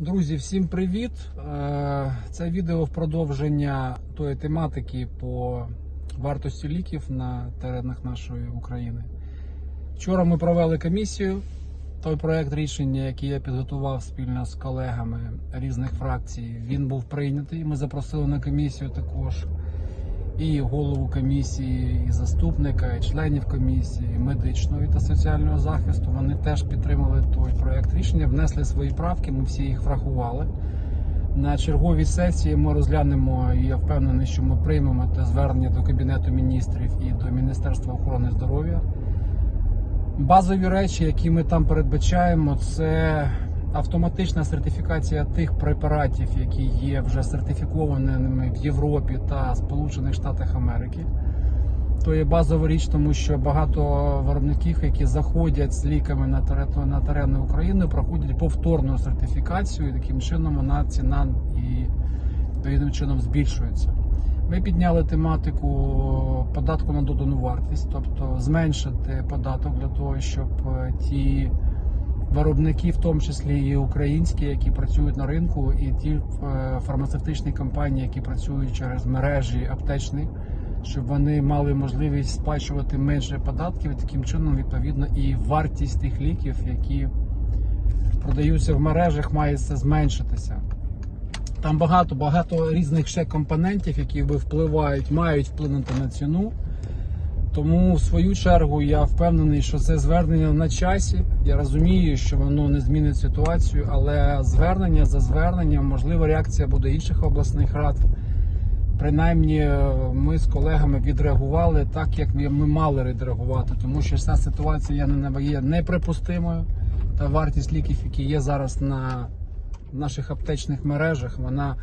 Друзі, всім привіт! Е, Це відео в продовження тої тематики по вартості ліків на теренах нашої України. Вчора ми провели комісію. Той проект рішення, який я підготував спільно з колегами різних фракцій, він був прийнятий. Ми запросили на комісію також і голову комісії, і заступника, і членів комісії, і медичного та соціального захисту. Вони теж підтримали той проект рішення, внесли свої правки. Ми всі їх врахували. На черговій сесії ми розглянемо, і я впевнений, що ми приймемо те звернення до Кабінету міністрів і до Міністерства охорони здоров'я. Базові речі, які ми там передбачаємо, це автоматична сертифікація тих препаратів, які є вже сертифікованими в Європі та Сполучених Штатах Америки. То є базова річ, тому що багато виробників, які заходять з ліками на терен, на терени України, проходять повторну сертифікацію, і таким чином вона ціна і відповідним чином збільшується. Ми підняли тематику податку на додану вартість, тобто зменшити податок для того, щоб е, ті виробники, в тому числі і українські, які працюють на ринку, і ті е, фармацевтичні компанії, які працюють через мережі аптечні, щоб вони мали можливість сплачувати менше податків, і таким чином, відповідно, і вартість тих ліків, які продаються в мережах, має зменшитися. Там багато багато різних ще компонентів, які впливають, мають вплинути на ціну. Тому в свою чергу я впевнений, що це звернення на часі. Я розумію, що воно не змінить ситуацію, але звернення за зверненням, можливо, реакція буде інших обласних рад. Принаймні, е, ми з колегами відреагували так, як ми мали відреагувати, тому що ця ситуація є неприпустимою. Та вартість ліків, які є зараз на наших аптечних мережах, вона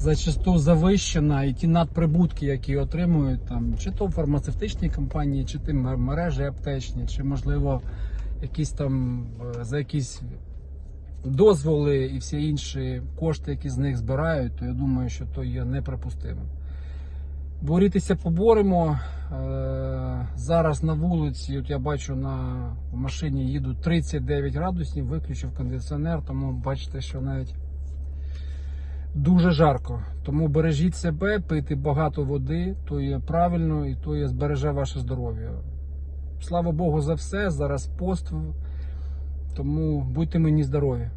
зачасту завищена, і ті надприбутки, які отримують там, чи то фармацевтичні компанії, чи ті мережі аптечні, чи можливо якісь там е, за якісь дозволи і всі інші кошти, які з них збирають, то я думаю, що то є неприпустимо. Борітися поборемо. Е, Зараз на вулиці, от я бачу на машині їду 39 градусів, виключив кондиціонер, тому бачите, що навіть дуже жарко. Тому бережіть себе, пийте багато води, то є правильно і то є збереже ваше здоров'я. Слава Богу за все. Зараз пост, тому будьте мені здорові.